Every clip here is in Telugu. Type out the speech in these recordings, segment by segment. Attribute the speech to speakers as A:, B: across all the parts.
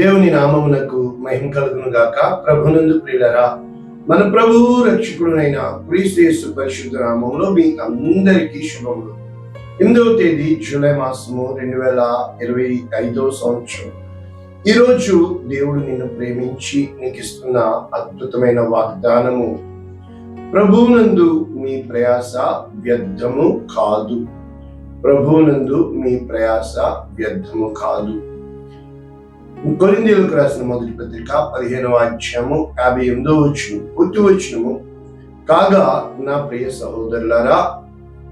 A: దేవుని నామమునకు మహిమ కలుగును గాక. ప్రభునందు ప్రియులరా మన ప్రభువు రక్షకుడునైన క్రీస్తు పరిశుద్ధ నామంలో మీ అందరికీ శుభములు. ఎనిమిదవ తేదీ జూలై మాసము రెండు వేల ఇరవై ఐదవ సంవత్సరం. ఈరోజు దేవుడు నిన్ను ప్రేమించి నీకు ఇస్తున్న అద్భుతమైన వాగ్దానము ప్రభువునందు మీ ప్రయాస వ్యర్థము కాదు. ప్రభువునందు మీ ప్రయాస వ్యర్థము కాదు. కొరిందీలకు రాసిన మొదటి పత్రిక పదిహేనవ అధ్యాయము యాభై ఎనిమిదో వచ్చిన పూర్తి వచ్చినము కాగా నా ప్రియ సహోదరులారా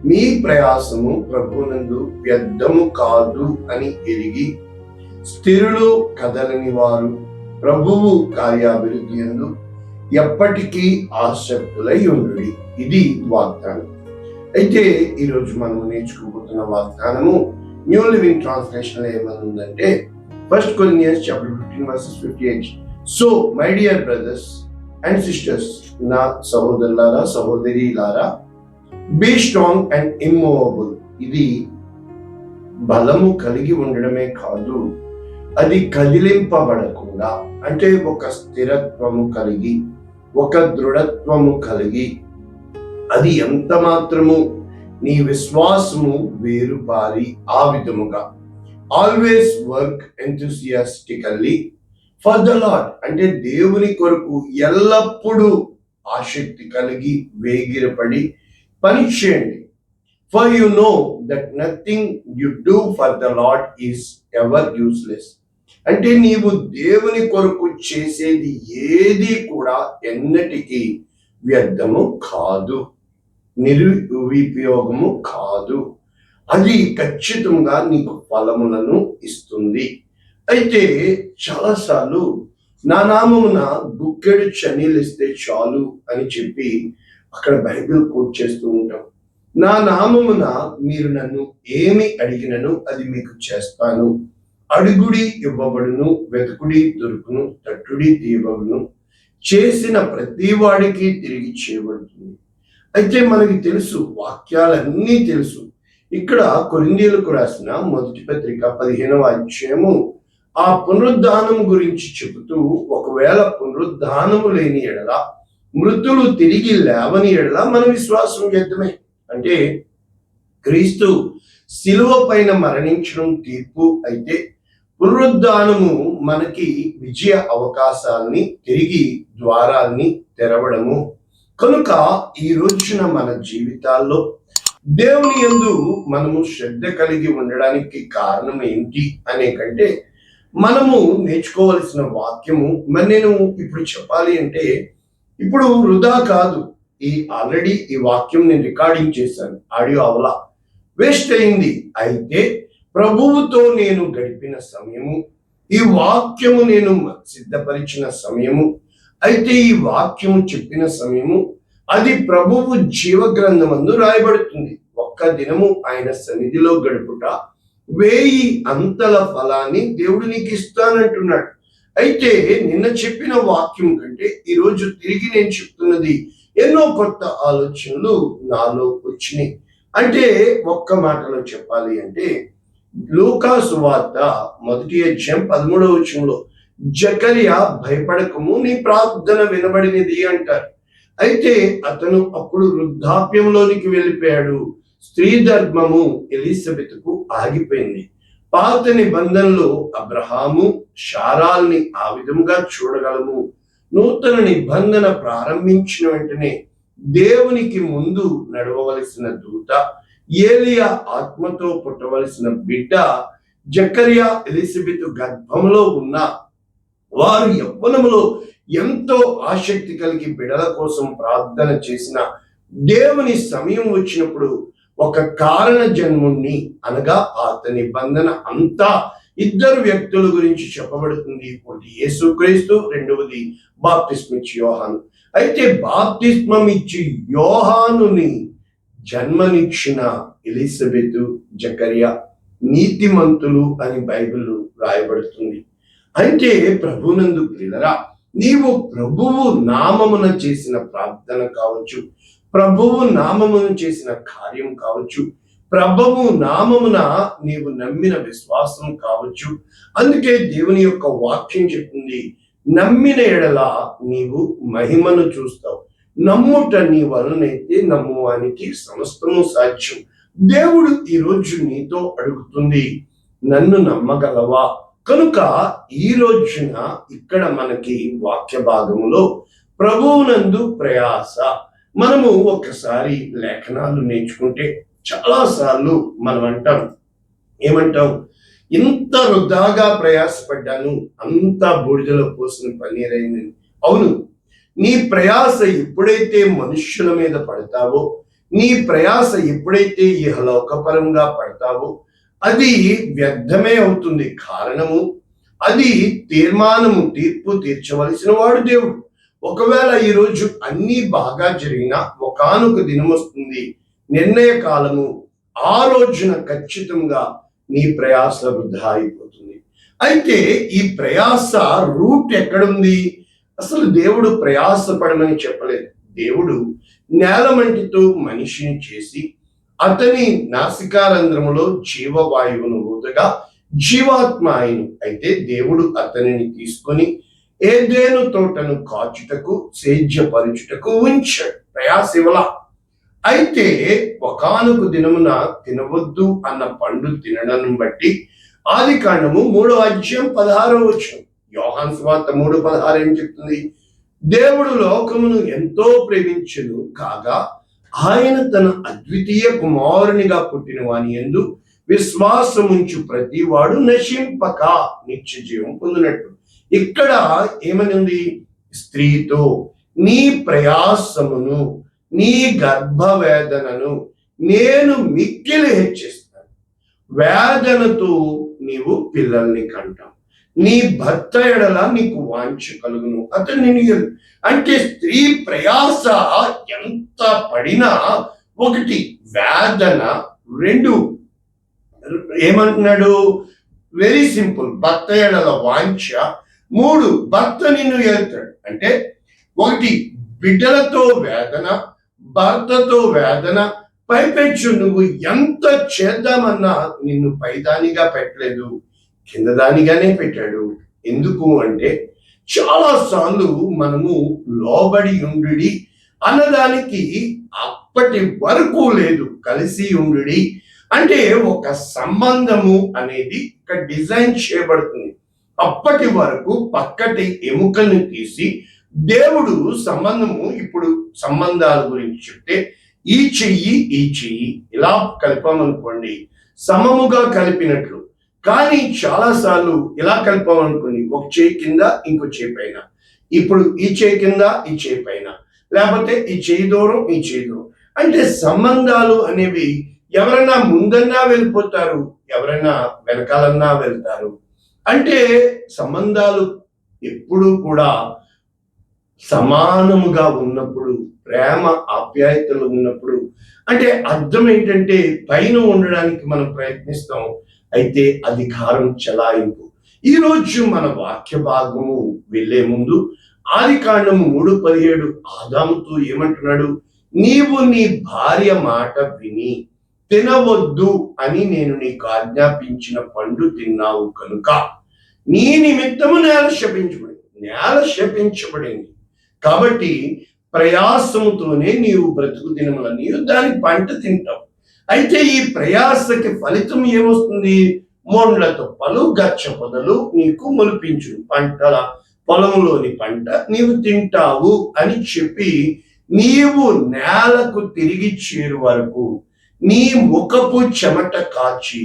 A: మీ ప్రయాసము ప్రభునందు వ్యర్థము కాదు అని ఎరిగి స్థిరులు కదలని వారు ప్రభువు కార్యాభివృద్ధి ఎందు ఎప్పటికీ ఆసక్తులై ఉండు ఇది వాగ్దానం. అయితే ఈరోజు మనం నేర్చుకోబోతున్న వాగ్దానము న్యూ లివింగ్ ట్రాన్స్లేషన్లో ఉందంటే first Corinthians chapter fifteen verses fifty eight so my dear brothers and sisters నా సహోదరులారా సహోదరిలారా బీ స్ట్రాంగ్ అండ్ ఇమ్మూవబుల్ ఇది బలము కలిగి ఉండడమే కాదు అది కదిలింపబడకుండా అంటే ఒక స్థిరత్వము కలిగి ఒక దృఢత్వము కలిగి అది ఎంత మాత్రము నీ విశ్వాసము వేరుపారి ఆ విధముగా. Always work enthusiastically for the Lord అంటే దేవుని కొరకు ఎల్లప్పుడూ ఆసక్తి కలిగి వేగిరపడి పని చేయండి for you know that nothing you do for the Lord is ever useless అంటే నీవు దేవుని కొరకు చేసేది ఏది కూడా ఎన్నటికీ వ్యర్థము కాదు. నిరుపయోగము కాదు. అది ఖచ్చితంగా నీకు ఫలములను ఇస్తుంది. అయితే చాలాసార్లు నా నామమున గుక్కెడు చనీలు ఇస్తే చాలు అని చెప్పి అక్కడ బైబిల్ కోట్ చేస్తూ ఉంటాం. నా నామమున మీరు నన్ను ఏమి అడిగినను అది మీకు చేస్తాను. అడుగుడి ఇవ్వబడును వెతుకుడి దొరుకును తట్టుడి తీయబడును. చేసిన ప్రతి వాడికి తిరిగి చేయబడుతుంది. అయితే మనకి తెలుసు వాక్యాలన్నీ తెలుసు. ఇక్కడ కొరిందీలకు రాసిన మొదటి పత్రిక పదిహేనవ అధ్యాయము ఆ పునరుద్ధానం గురించి చెబుతూ ఒకవేళ పునరుద్ధానము లేని ఎడల మృతులు తిరిగి లేవని ఎడల మన విశ్వాసం వ్యర్థమే. అంటే క్రీస్తు శిలువ పైన మరణించడం తీర్పు అయితే పునరుద్ధానము మనకి విజయ అవకాశాలని తిరిగి ద్వారాల్ని తెరవడము. కనుక ఈ రోజున మన జీవితాల్లో దేవుని యందు మనము శ్రద్ధ కలిగి ఉండడానికి కారణం ఏంటి అనే కంటే మనము నేర్చుకోవలసిన వాక్యము మరి నేను ఇప్పుడు చెప్పాలి అంటే ఇప్పుడు వృధా కాదు. ఈ ఆల్రెడీ ఈ వాక్యం నేను రికార్డింగ్ చేశాను. ఆడియో అవలా. వేస్ట్ అయింది. అయితే ప్రభువుతో నేను గడిపిన సమయము ఈ వాక్యము నేను సిద్ధపరిచిన సమయము అయితే ఈ వాక్యము చెప్పిన సమయము అది ప్రభువు జీవ గ్రంథమందు రాయబడుతుంది. ఒక్క దినము ఆయన సన్నిధిలో గడుపుట వేయి అంతల ఫలాన్ని దేవుడు నీకు ఇస్తానంటున్నాడు అయితే నిన్న చెప్పిన వాక్యం కంటే ఈరోజు తిరిగి నేను చెప్తున్నది ఎన్నో కొత్త ఆలోచనలు నాలో వచ్చినాయి. అంటే ఒక్క మాటలో చెప్పాలి అంటే లూకాసు వార్త మొదటి అధ్యాయం పదమూడవ వచ్చంలో జకరియా భయపడకము నీ ప్రార్థన వినబడినది అంటారు. అయితే అతను అప్పుడు వృద్ధాప్యంలోనికి వెళ్ళిపోయాడు. స్త్రీ ధర్మము ఎలిజబెత్కు ఆగిపోయింది. పాత నిబంధనలో అబ్రహాము శారాల్ని ఆ విధముగా చూడగలము. నూతన నిబంధన ప్రారంభించిన వెంటనే దేవునికి ముందు నడవవలసిన దూత ఏలియా ఆత్మతో పుట్టవలసిన బిడ్డ జకరియా ఎలిజబెత్ గర్భంలో ఉన్న వారు యవ్వనములో ఎంతో ఆసక్తి కలిగి బిడల కోసం ప్రార్థన చేసిన దేవుని సమయం వచ్చినప్పుడు ఒక కారణ జన్ముణ్ణి అనగా అతని బంధన అంతా ఇద్దరు వ్యక్తుల గురించి చెప్పబడుతుంది. ఒకటి యేసుక్రీస్తు రెండవది బాప్తిస్మిచ్చి యోహాను. అయితే బాప్తిస్మం ఇచ్చి యోహానుని జన్మనిచ్చిన ఎలిజబెత్ జకరియా నీతిమంతులు అని బైబిల్ రాయబడుతుంది. అయితే ప్రభునందు ప్రియులరా నీవు ప్రభువు నామమున చేసిన ప్రార్థన కావచ్చు ప్రభువు నామమున చేసిన కార్యం కావచ్చు ప్రభువు నామమున నీవు నమ్మిన విశ్వాసం కావచ్చు. అందుకే దేవుని యొక్క వాక్యం చెప్తుంది నమ్మిన ఎడల నీవు మహిమను చూస్తావు. నమ్ముట నీ వలనైతే నమ్మువానికి సమస్తము సాధ్యం. దేవుడు ఈ రోజు నీతో అడుగుతుంది నన్ను నమ్మగలవా? కనుక ఈ రోజున ఇక్కడ మనకి వాక్య భాగంలో ప్రభువునందు ప్రయాస. మనము ఒకసారి లేఖనాలు నేర్చుకుంటే చాలా సార్లు మనం అంటాం. ఏమంటాం? ఇంత వృధాగా ప్రయాసపడ్డాను అంత బూడిదలో పోసిన పన్నీరైంది అవును నీ ప్రయాస ఎప్పుడైతే మనుష్యుల మీద పడతావో నీ ప్రయాస ఎప్పుడైతే ఇహలోకపరంగా పడతావో అది వ్యర్థమే అవుతుంది కారణము. అది తీర్మానము తీర్పు తీర్చవలసిన వాడు దేవుడు. ఒకవేళ ఈరోజు అన్ని బాగా జరిగినా ఒకనొక దినం వస్తుంది. నిర్ణయ కాలము ఆ రోజున ఖచ్చితంగా నీ ప్రయాస వృధా అయిపోతుంది. అయితే ఈ ప్రయాస రూట్ ఎక్కడుంది? అసలు దేవుడు ప్రయాసపడమని చెప్పలేదు. దేవుడు నేలమంటితో మనిషిని చేసి అతని నాసికారంధ్రములో జీవవాయువును ఊదగా జీవాత్మ అయిను. అయితే దేవుడు అతనిని తీసుకొని ఏదేను తోటను కాచుటకు సేద్యపరుచుటకు ఉంచాడు. ప్రయాసివల. అయితే ఒకానొక దినమున తినవద్దు అన్న పండు తినడం బట్టి ఆది కాండము మూడో అధ్యాయం పదహారో వచ్చిన యోహాన్ స్వార్త మూడు పదహారు ఏం చెప్తుంది? దేవుడు లోకమును ఎంతో ప్రేమించును కాగా ఆయన తన అద్వితీయ కుమారునిగా పుట్టిన వాని ఎందు విశ్వాసముంచు ప్రతివాడు నశింపక నిత్య జీవం పొందినట్టు ఇక్కడ ఏమనింది? స్త్రీతో నీ ప్రయాసమును నీ గర్భవేదనను నేను మిక్కిలి హెచ్చిస్తాను. వేదనతో నీవు పిల్లల్ని కంటావు. నీ భర్త ఎడల నీకు వాంఛ కలుగును. అతను నేను అంటే స్త్రీ ప్రయాస ఎంత పడినా ఒకటి వేదన రెండు ఏమంటున్నాడు? వెరీ సింపుల్ భర్త ఎడల వాంఛ. మూడు భర్త నిన్ను వెళ్తాడు అంటే ఒకటి బిడ్డలతో వేదన భర్తతో వేదన పైపెచ్చు నువ్వు ఎంత చేద్దామన్నా నిన్ను పైదానిగా పెట్టలేదు. కింద దానిగానే పెట్టాడు. ఎందుకు అంటే చాలా సార్లు మనము లోబడి ఉండి అన్నదానికి అప్పటి వరకు లేదు కలిసి ఉండు అంటే ఒక సంబంధము అనేది ఇక్కడ డిజైన్ చేయబడుతుంది. అప్పటి వరకు పక్కటి ఎముకల్ని తీసి దేవుడు సంబంధము ఇప్పుడు సంబంధాల గురించి చెప్తే ఈ చెయ్యి ఈ చెయ్యి. ఇలా కలిపామనుకోండి సమముగా కలిపినట్లు కానీ చాలాసార్లు ఇలా కలిపామనుకోండి ఒక చేయి కింద ఇంకో చేయి పైన. ఇప్పుడు ఈ చేయి కింద ఈ చేయి పైన. లేకపోతే ఈ చేయి దూరం ఈ చేయి దూరం. అంటే సంబంధాలు అనేవి ఎవరైనా ముందన్నా వెళ్ళిపోతారు ఎవరైనా వెనకాలన్నా వెళ్తారు. అంటే సంబంధాలు ఎప్పుడూ కూడా సమానముగా ఉన్నప్పుడు ప్రేమ ఆప్యాయతలు ఉన్నప్పుడు. అంటే అర్థం ఏంటంటే పైన ఉండడానికి మనం ప్రయత్నిస్తాం అయితే అధికారం చలాయింపు. ఈ రోజు మన వాక్య భాగము వెళ్ళే ముందు ఆది కాండము మూడు పదిహేడు ఆదాముతో ఏమంటున్నాడు? నీవు నీ భార్య మాట విని తినవద్దు అని నేను నీకు ఆజ్ఞాపించిన పండు తిన్నావు కనుక. నీ నిమిత్తము నేల శపించబడింది. నేల శపించబడింది. కాబట్టి ప్రయాసంతోనే నీవు బ్రతుకు దినములని దాని పంట తింటావు. అయితే ఈ ప్రయాసకి ఫలితం ఏమొస్తుంది? మొండ్ల పలు గచ్చ పొదలు నీకు మొలిపించు పంటల పొలంలోని పంట నీవు తింటావు అని చెప్పి నీవు నేలకు తిరిగి చేరు వరకు నీ ముఖపు చెమట కాచి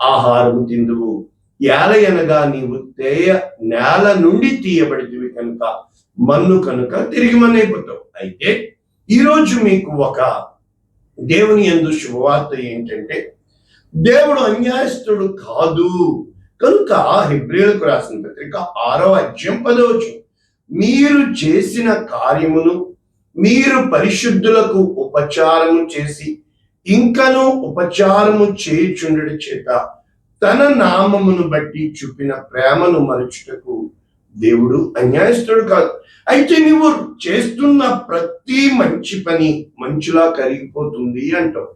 A: ఆహారం తిందువు. ఏలయనగా నీవు తేయ నేల నుండి తీయబడితివి కనుక మన్ను కనుక తిరిగి మన్నైపోతావు. అయితే ఈరోజు మీకు ఒక దేవుని ఎందు శుభవార్త ఏంటంటే దేవుడు అన్యాయస్తుడు కాదు. కనుక హిబ్రిలకు రాసిన పత్రిక ఆరో అధ్యయం పదవచ్చు మీరు చేసిన కార్యమును మీరు పరిశుద్ధులకు ఉపచారము చేసి ఇంకను ఉపచారము చేయుచుండడి చేత తన నామమును బట్టి చూపిన ప్రేమను మరుచుటకు దేవుడు అన్యాయస్తుడు కాదు. అయితే నువ్వు చేస్తున్న ప్రతి మంచి పని మంచులా కరిగిపోతుంది అంటావు.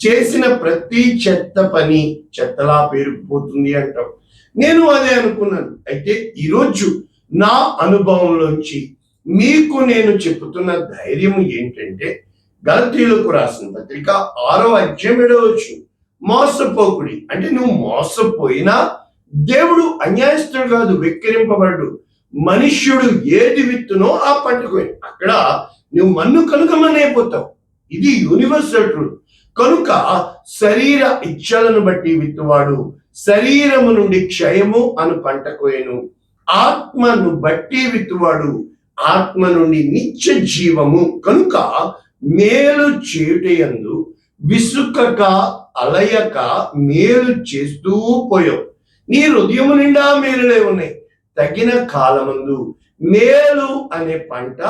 A: చేసిన ప్రతి చెత్త పని చెత్తలా పేరుకుపోతుంది అంటాం నేను అదే అనుకున్నాను. అయితే ఈరోజు నా అనుభవంలోంచి మీకు నేను చెబుతున్న ధైర్యం ఏంటంటే గలతీలకు రాసిన పత్రిక ఆరో అధ్యాయం ఏడవచ్చు మోసపోకుడి. అంటే నువ్వు మోసపోయినా దేవుడు అన్యాయస్తుడు కాదు వెక్కిరింపబడు మనుష్యుడు ఏది విత్తునో ఆ పంటకు అక్కడ నువ్వు మన్ను కనుకమనైపోతావు ఇది యూనివర్సల్ ట్రూత్ కనుక శరీర ఇచ్చలను బట్టి విత్తువాడు శరీరము నుండి క్షయము అను పంట కోయను ఆత్మను బట్టి విత్తువాడు ఆత్మ నుండి నిత్య జీవము. కనుక మేలు చేయుటయందు విసుకక అలయక మేలు చేస్తూ పోయావు. నీ హృదయము నిండా మేలులే ఉన్నాయి. తగిన కాలమందు మేలు అనే పంట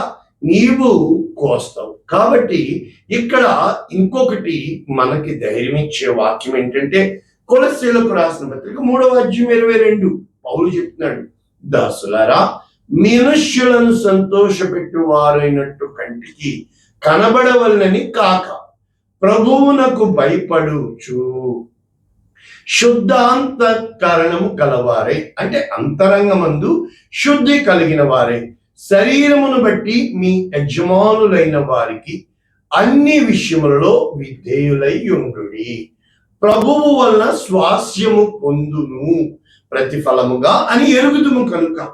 A: నీవు కోస్తావు. కాబట్టి ఇక్కడ ఇంకొకటి మనకి ధైర్యం ఇచ్చే వాక్యం ఏంటంటే కొలసీలకు రాసిన పత్రిక మూడవ అధ్యయం ఇరవై రెండు. పౌలు చెప్తున్నాడు దాసులారా మనుష్యులను సంతోషపెట్టు వారైనట్టు కంటికి కనబడవలనని కాక ప్రభువునకు భయపడుచు శుద్ధాంతకరణము కలవారే అంటే అంతరంగమందు శుద్ధి కలిగిన వారే. శరీరమును బట్టి మీ యజమానులైన వారికి అన్ని విషయములలో విధేయులై ఉండు ప్రభువు వలన స్వాస్యము పొందును ప్రతిఫలముగా అని ఎరుగుదుము కనుక.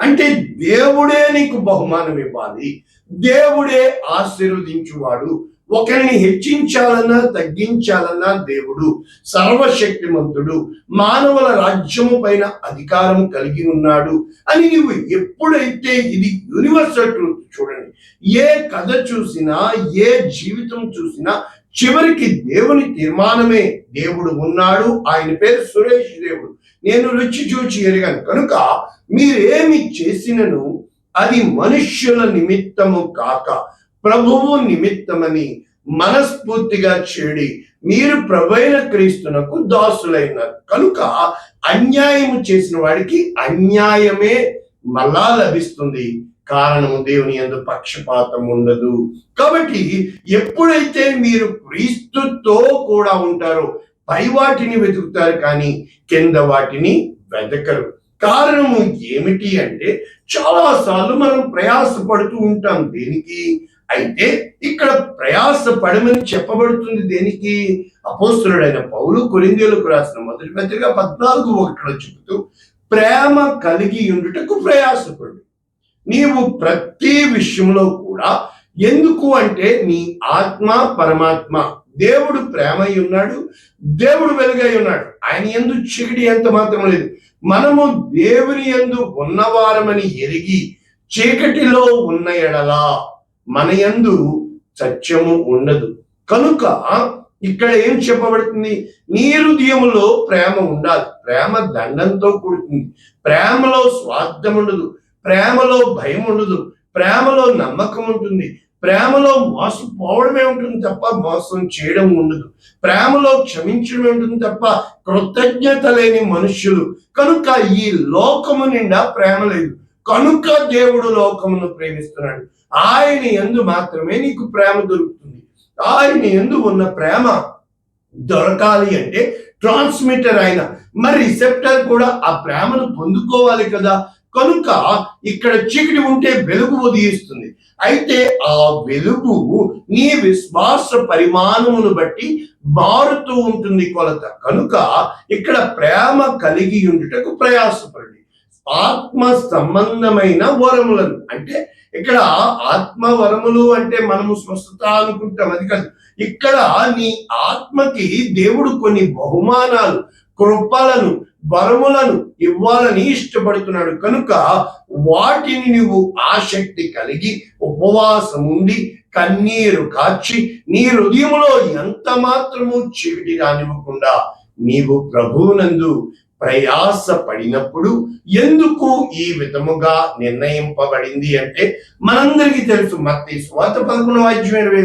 A: అంటే దేవుడే నీకు బహుమానం ఇవ్వాలి దేవుడే ఆశీర్వదించువాడు. ఒకరిని హెచ్చించాలన్నా తగ్గించాలన్నా దేవుడు సర్వశక్తిమంతుడు మానవుల రాజ్యము పైన అధికారం కలిగి ఉన్నాడు అని నువ్వు ఎప్పుడైతే ఇది యూనివర్సల్ ట్రూత్ చూడండి ఏ కథ చూసినా ఏ జీవితం చూసినా చివరికి దేవుని తీర్మానమే దేవుడు ఉన్నాడు ఆయన పేరు సురేష్ దేవుడు. నేను రుచి చూచి ఎరిగాను. కనుక మీరేమి చేసినను అది మనుష్యుల నిమిత్తము కాక ప్రభువు నిమిత్తమని మనస్ఫూర్తిగా చేడి మీరు ప్రభైన క్రీస్తునకు దాసులైనారు. కనుక అన్యాయము చేసిన వాడికి అన్యాయమే మళ్ళా లభిస్తుంది. కారణము దేవుని ఎందు పక్షపాతం ఉండదు. కాబట్టి ఎప్పుడైతే మీరు క్రీస్తుతో కూడా ఉంటారో పై వాటిని వెతుకుతారు కానీ కింద వాటిని వెతకరు. కారణము ఏమిటి అంటే చాలా సార్లు మనం ప్రయాసపడుతూ ఉంటాం దేనికి? అయితే ఇక్కడ ప్రయాస పడమని చెప్పబడుతుంది దేనికి? అపోస్తులుడైన పౌలు కొరిందేలకు రాసిన మొదటి పత్రిక పద్నాలుగు ఒకటిలో చెబుతూ ప్రేమ కలిగి ఉండుటకు ప్రయాసపడు. నీవు ప్రతి విషయంలో కూడా ఎందుకు అంటే నీ ఆత్మ పరమాత్మ. దేవుడు ప్రేమ అయి ఉన్నాడు దేవుడు వెలుగై ఉన్నాడు. ఆయన ఎందు చీకటి ఎంత మాత్రం లేదు. మనము దేవుని ఎందు ఉన్నవారమని ఎరిగి చీకటిలో ఉన్న ఎడలా మన యందు సత్యము ఉండదు. కనుక ఇక్కడ ఏం చెప్పబడుతుంది? నీ హృదయములో ప్రేమ ఉండాలి. ప్రేమ దండంతో కూడుతుంది. ప్రేమలో స్వార్థం ఉండదు. ప్రేమలో భయం ఉండదు. ప్రేమలో నమ్మకం ఉంటుంది. ప్రేమలో మోసపోవడమే ఉంటుంది తప్ప మోసం చేయడం ఉండదు. ప్రేమలో క్షమించడమే ఉంటుంది తప్ప కృతజ్ఞత లేని మనుష్యులు. కనుక ఈ లోకము నిండా ప్రేమ లేదు. కనుక దేవుడు లోకమును ప్రేమిస్తున్నాడు. ఆయన ఎందు మాత్రమే నీకు ప్రేమ దొరుకుతుంది. ఆయన ఎందు ఉన్న ప్రేమ దొరకాలి అంటే ట్రాన్స్మిటర్ అయిన మరి రిసెప్టర్ కూడా ఆ ప్రేమను పొందుకోవాలి కదా? కనుక ఇక్కడ చీకటి ఉంటే వెలుగు ఉదయిస్తుంది. అయితే ఆ వెలుగు నీ విశ్వాస పరిమాణమును బట్టి మారుతూ ఉంటుంది కొలత. కనుక ఇక్కడ ప్రేమ కలిగి ఉండుటకు ప్రయాసపడి ఆత్మ సంబంధమైన వరములను అంటే ఇక్కడ ఆత్మ వరములు అంటే మనము స్వస్థత అనుకుంటాం అది కాదు. ఇక్కడ నీ ఆత్మకి దేవుడు కొన్ని బహుమానాలు కృపలను వరములను ఇవ్వాలని ఇష్టపడుతున్నాడు. కనుక వాటిని నువ్వు ఆసక్తి కలిగి ఉపవాసం ఉండి కన్నీరు కాచి నీ హృదయములో ఎంత మాత్రము చీకటి రానివ్వకుండా నీవు ప్రభువునందు ప్రయాస పడినప్పుడు ఎందుకు ఈ విధముగా నిర్ణయింపబడింది అంటే మనందరికీ తెలుసు మత్తి స్వాత పదకొండు వాద్యం ఇరవై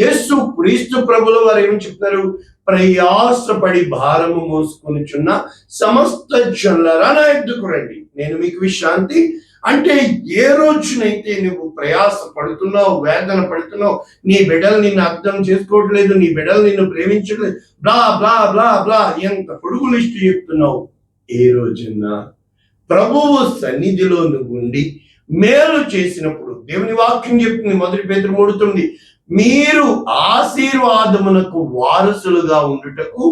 A: యేసు క్రీస్తు ప్రభుల వారు ఏమి చెప్తారు ప్రయాసపడి భారము మోసుకొనిచున్న సమస్త జనులరా నా ఎద్దుకు రండి. నేను మీకు విశ్రాంతి. అంటే ఏ రోజునైతే నువ్వు ప్రయాస పడుతున్నావు వేదన పడుతున్నావు నీ బిడ్డలు నిన్ను అర్థం చేసుకోవట్లేదు నీ బిడ్డలు నిన్ను ప్రేమించట్లేదు బ్లా బ్లా బ్లా బ్లా ఎంత పొడుగు లిస్టు చెప్తున్నావు? ఏ రోజున ప్రభువు సన్నిధిలో నువ్వు ఉండి మేలు చేసినప్పుడు దేవుని వాక్యం చెప్తుంది మొదటి పేతురు మూడుతుంది మీరు ఆశీర్వాదమునకు వారసులుగా ఉండుటకు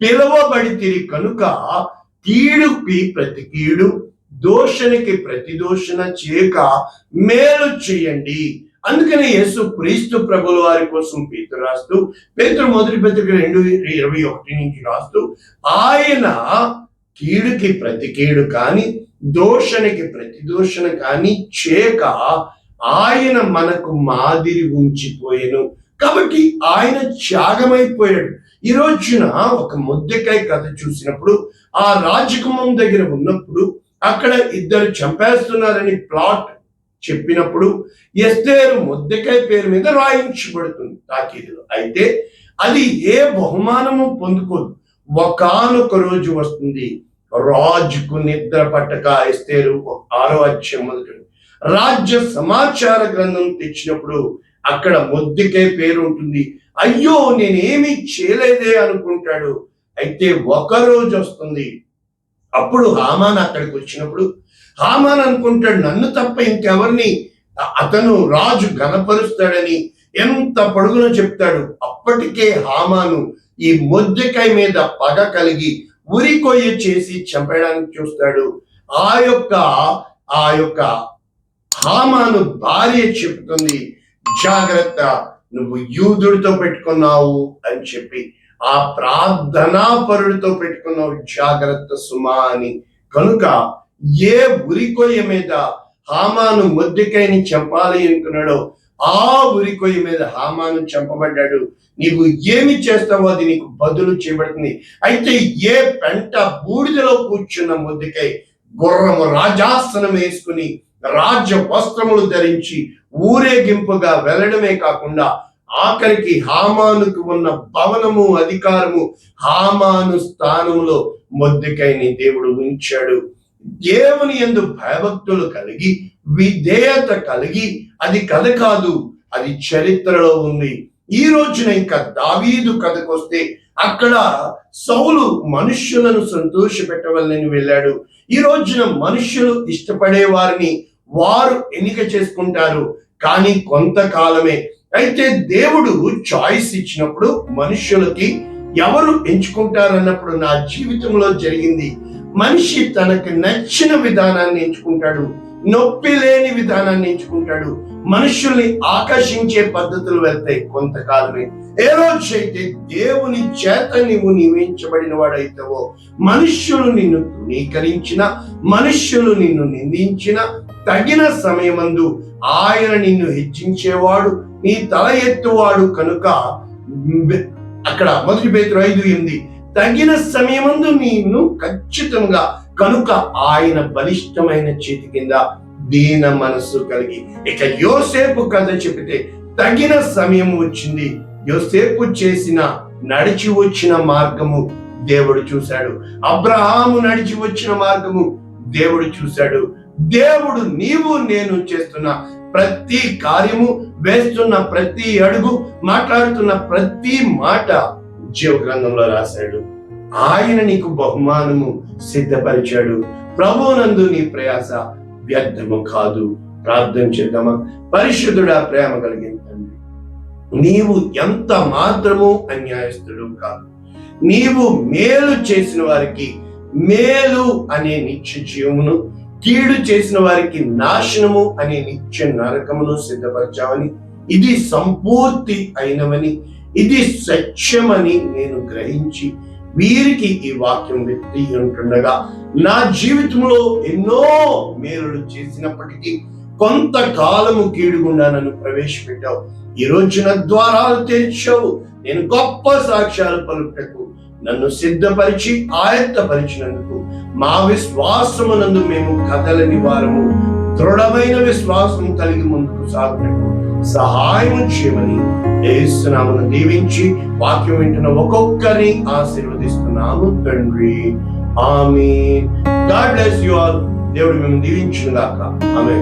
A: పిలువబడితిరి కనుక కీడుకి ప్రతి కీడు దోషణకి ప్రతి దోషణ చేయక మేలు చేయండి. అందుకనే యేసు క్రీస్తు ప్రభుల వారి కోసం పేతురు రాస్తూ పేతురు మొదటి పత్రిక రెండు ఇరవై ఒకటి నుంచి రాస్తూ ఆయన కీడుకి ప్రతి కీడు కానీ దోషణకి ప్రతి దోషణ కానీ చేక ఆయన మనకు మాదిరి ఉంచిపోయాను. కాబట్టి ఆయన త్యాగమైపోయాడు. ఈ రోజున ఒక ముద్దకాయ కథ చూసినప్పుడు ఆ రాజకుమం దగ్గర ఉన్నప్పుడు అక్కడ ఇద్దరు చంపేస్తున్నారని ప్లాట్ చెప్పినప్పుడు ఎస్తేరు ముద్దకాయ పేరు మీద రాయించబడుతుంది తాకీదులో. అయితే అది ఏ బహుమానము పొందుకోదు. ఒకానొక రోజు వస్తుంది. రాజుకు నిద్ర పట్టక ఇస్తేరు ఆరో అధ్యాయం మొదటి రాజ్య సమాచార గ్రంథం తెచ్చినప్పుడు అక్కడ మొద్దుకే పేరు ఉంటుంది. అయ్యో నేనేమి చేయలేదే అనుకుంటాడు. అయితే ఒక రోజు వస్తుంది. అప్పుడు హామాన్ అక్కడికి వచ్చినప్పుడు హామాన్ అనుకుంటాడు నన్ను తప్ప ఇంకెవరిని అతను రాజు గనపరుస్తాడని ఎంత పొడుగునో చెప్తాడు. అప్పటికే హామాను ఈ మొద్దికై మీద పగ కలిగి ఉరికొయ్య చేసి చంపేయడానికి చూస్తాడు. ఆ యొక్క ఆ యొక్క హామాను భార్య చెప్తుంది జాగ్రత్త నువ్వు యూదుడితో పెట్టుకున్నావు అని చెప్పి. ఆ ప్రార్థనా పరుడితో పెట్టుకున్నావు జాగ్రత్త సుమా అని. కనుక ఏ ఉరికొయ్య మీద హామాను మొద్దికైని చంపాలి అనుకున్నాడో ఆ ఉరికొయ్య మీద హామాను చంపబడ్డాడు. నీవు ఏమి చేస్తావో అది నీకు బదులు చేయబడుతుంది. అయితే ఏ పెంట బూడిదలో కూర్చున్న ముద్దుకై గుర్రము రాజాసనం వేసుకుని రాజ్య వస్త్రములు ధరించి ఊరేగింపుగా వెళ్ళడమే కాకుండా ఆఖరికి హామానుకు ఉన్న భవనము అధికారము హామాను స్థానంలో మొద్దుకైని దేవుడు ఉంచాడు. దేవుని ఎందు భయభక్తులు కలిగి విధేయత కలిగి అది కథ కాదు అది చరిత్రలో ఉంది. ఈ రోజున ఇంకా దావీదు కథకొస్తే అక్కడ సౌలు మనుష్యులను సంతోష పెట్టవలని వెళ్ళాడు. ఈ రోజున మనుష్యులు ఇష్టపడే వారిని వారు ఎన్నిక చేసుకుంటారు. కానీ కొంతకాలమే. అయితే దేవుడు చాయిస్ ఇచ్చినప్పుడు మనుష్యులకి ఎవరు ఎంచుకుంటారన్నప్పుడు నా జీవితంలో జరిగింది. మనిషి తనకు నచ్చిన విధానాన్ని ఎంచుకుంటాడు. నొప్పి లేని విధానాన్ని ఎంచుకుంటాడు మనుషుల్ని ఆకర్షించే పద్ధతులు వెళ్తాయి కొంతకాలమే. ఏ రోజైతే దేవుని చేత నీవు నియమించబడిన వాడైతావో మనుష్యులు నిన్ను తృణీకరించిన మనుష్యులు నిన్ను నిందించిన తగిన సమయమందు ఆయన నిన్ను హెచ్చించేవాడు నీ తల ఎత్తువాడు కనుక అక్కడ మొదటి పేతురు ఐదు ఎనిమిది తగిన సమయమందు నిన్ను ఖచ్చితంగా కనుక ఆయన బలిష్టమైన చేతి కింద దీన మనస్సు కలిగి ఇక యోసేపు కథ చెబితే తగిన సమయం వచ్చింది. యోసేపు చేసిన నడిచి వచ్చిన మార్గము దేవుడు చూశాడు. అబ్రహాము నడిచి వచ్చిన మార్గము దేవుడు చూశాడు. దేవుడు నీవు నేను చేస్తున్న ప్రతి కార్యము వేస్తున్న ప్రతి అడుగు మాట్లాడుతున్న ప్రతి మాట జీవ గ్రంథంలో రాశాడు. ఆయన నీకు బహుమానము సిద్ధపరిచాడు. ప్రభునందు నీ ప్రయాస వ్యర్థము కాదు. ప్రార్థన చేద్దామా? పరిశుద్ధుడా ప్రేమ కలిగిన తండ్రి నీవు ఎంత మాత్రము అన్యాయస్తుడు కాదు. నీవు మేలు చేసిన వారికి మేలు అనే నిత్య జీవమును కీడు చేసిన వారికి నాశనము అనే నిత్య నరకమును సిద్ధపరచావని ఇది సంపూర్తి అయినవని ఇది సత్యమని నేను గ్రహించి వీరికి ఈ వాక్యం వ్యక్తి ఉంటుండగా నా జీవితంలో ఎన్నో మేలులు చేసినప్పటికీ కొంతకాలము కీడుగుండా నన్ను ప్రవేశపెట్టావు. ఈ రోజున ద్వారాలు తెరిచావు. నేను గొప్ప సాక్ష్యాలు పలుకుటకు నన్ను సిద్ధపరిచి ఆయత్తపరిచినందుకు మా విశ్వాసమునందు మేము కథల వారము దృఢమైన విశ్వాసం కలిగి ముందుకు సాగుటకు సహాయం చేయమని ఏసునామను దీవించి వాక్యం వింటున్న ఒక్కొక్కరిని ఆశీర్వదిస్తున్నాము తండ్రి. ఆమె గాడ్ బ్లెస్ యు ఆల్. దేవుడు మేము దీవించుగాక ఆమె